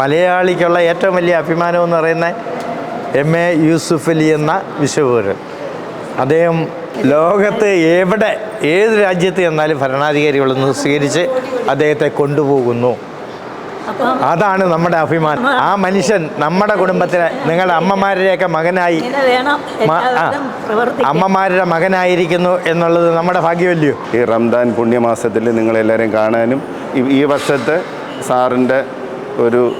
മലയാളിക്കുള്ള ഏറ്റവും വലിയ അഭിമാനം എന്ന് പറയുന്ന എം എ യൂസുഫ് അലി എന്ന വിശ്വപൗരൻ. അദ്ദേഹം ലോകത്ത് എവിടെ ഏത് രാജ്യത്ത് ചെന്നാലും ഭരണാധികാരികളൊന്ന് സ്വീകരിച്ച് അദ്ദേഹത്തെ കൊണ്ടുപോകുന്നു. അതാണ് നമ്മുടെ അഭിമാനം. ആ മനുഷ്യൻ നമ്മുടെ കുടുംബത്തിലെ നിങ്ങളുടെ അമ്മമാരുടെയൊക്കെ മകനായി അമ്മമാരുടെ മകനായിരിക്കുന്നു എന്നുള്ളത് നമ്മുടെ ഭാഗ്യമല്ലയോ? ഈ റംദാൻ പുണ്യമാസത്തിൽ നിങ്ങളെല്ലാവരെയും കാണാനും ഈ- ഈ വർഷത്തെ സാറിന്റെ ഒരു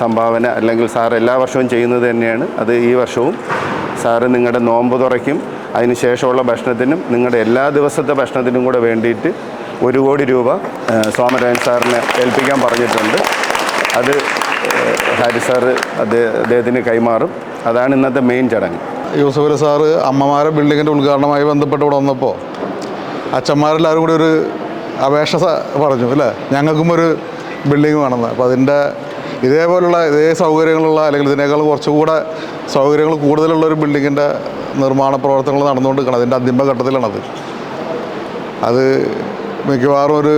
സംഭാവന അല്ലെങ്കിൽ സാർ എല്ലാ വർഷവും ചെയ്യുന്നത് തന്നെയാണ്. അത് ഈ വർഷവും സാർ നിങ്ങളുടെ നോമ്പ് തുറയ്ക്കും. അതിന് ശേഷമുള്ള ഭക്ഷണത്തിനും നിങ്ങളുടെ എല്ലാ ദിവസത്തെ ഭക്ഷണത്തിനും കൂടെ വേണ്ടിയിട്ട് ഒരു കോടി രൂപ സോമരാജൻ സാറിനെ ഏൽപ്പിക്കാൻ പറഞ്ഞിട്ടുണ്ട്. അത് ഹാരി സാറ് അദ്ദേഹ അദ്ദേഹത്തിന് കൈമാറും. അതാണ് ഇന്നത്തെ മെയിൻ ചടങ്ങ്. യൂസഫ് അലി സാറ് അമ്മമാരെ ബിൽഡിങ്ങിന്റെ ഉദ്ഘാടനവുമായി ബന്ധപ്പെട്ട് ഇവിടെ വന്നപ്പോൾ അച്ഛന്മാരെല്ലാവരും കൂടി ഒരു അപേക്ഷ പറഞ്ഞു അല്ലേ? ഞങ്ങൾക്കും ഒരു ബിൽഡിംഗ് വേണമെന്ന്. അപ്പോൾ അതിന്റെ ഇതേപോലുള്ള ഇതേ സൗകര്യങ്ങളുള്ള അല്ലെങ്കിൽ ഇതിനേക്കാൾ കുറച്ചുകൂടെ സൗകര്യങ്ങൾ കൂടുതലുള്ള ഒരു ബിൽഡിങ്ങിന്റെ നിർമ്മാണ പ്രവർത്തനങ്ങൾ നടന്നുകൊണ്ടിരിക്കണം അതിന്റെ അന്തിമഘട്ടത്തിലാണത് അത് മിക്കവാറും ഒരു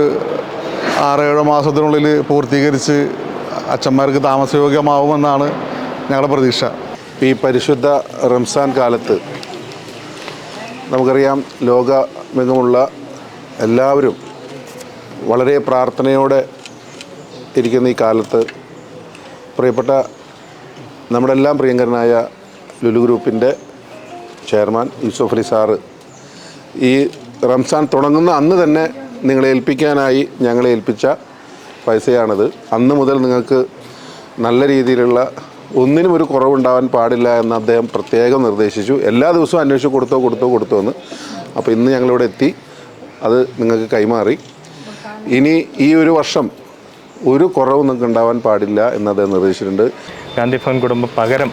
ആറേഴ് മാസത്തിനുള്ളിൽ പൂർത്തീകരിച്ച് അച്ഛന്മാർക്ക് താമസയോഗ്യമാവുമെന്നാണ് ഞങ്ങളുടെ പ്രതീക്ഷ. ഈ പരിശുദ്ധ റംസാൻ കാലത്ത് നമുക്കറിയാം ലോകമെങ്ങുമുള്ള എല്ലാവരും വളരെ പ്രാർത്ഥനയോടെ ഇരിക്കുന്ന ഈ കാലത്ത് പ്രിയപ്പെട്ട നമ്മുടെ എല്ലാം പ്രിയങ്കരനായ ലുലു ഗ്രൂപ്പിന്റെ ചെയർമാൻ യൂസഫ് അലി സാറ് ഈ റംസാൻ തുടങ്ങുന്ന അന്ന് തന്നെ നിങ്ങളെ ഏൽപ്പിക്കാനായി ഞങ്ങളെ ഏൽപ്പിച്ച പൈസയാണിത്. അന്ന് മുതൽ നിങ്ങൾക്ക് നല്ല രീതിയിലുള്ള ഒന്നിനും ഒരു കുറവുണ്ടാവാൻ പാടില്ല എന്ന് അദ്ദേഹം പ്രത്യേകം നിർദ്ദേശിച്ചു. എല്ലാ ദിവസവും അന്വേഷിച്ച് കൊടുത്തോ കൊടുത്തോ കൊടുത്തോ എന്ന്. അപ്പോൾ ഇന്ന് ഞങ്ങളിവിടെ എത്തി. അത് നിങ്ങൾക്ക് കൈമാറി. ഇനി ഈ ഒരു വർഷം ഒരു കുറവും നിങ്ങൾക്ക് ഉണ്ടാവാൻ പാടില്ല എന്ന് അദ്ദേഹം നിർദ്ദേശിച്ചിട്ടുണ്ട്. ഗാന്ധി ഭവൻ കുടുംബം പകരം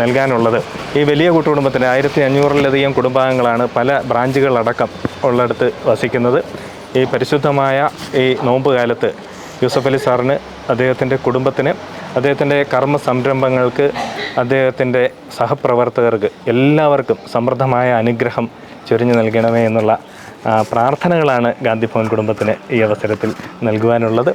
നൽകാനുള്ളത്. ഈ വലിയ കൂട്ടുകുടുംബത്തിന് ആയിരത്തി അഞ്ഞൂറിലധികം കുടുംബാംഗങ്ങളാണ് പല ബ്രാഞ്ചുകളടക്കം ഉള്ളിടത്ത് വസിക്കുന്നത്. ഈ പരിശുദ്ധമായ ഈ നോമ്പ് കാലത്ത് യൂസഫ് അലി സാറിന് അദ്ദേഹത്തിന്റെ കുടുംബത്തിന് അദ്ദേഹത്തിന്റെ കർമ്മ സംരംഭങ്ങൾക്ക് അദ്ദേഹത്തിന്റെ സഹപ്രവർത്തകർക്ക് എല്ലാവർക്കും സമൃദ്ധമായ അനുഗ്രഹം ചൊരിഞ്ഞു നൽകണമേ എന്നുള്ള പ്രാർത്ഥനകളാണ് ഗാന്ധി ഭവൻ കുടുംബത്തിന് ഈ അവസരത്തിൽ നൽകുവാനുള്ളത്.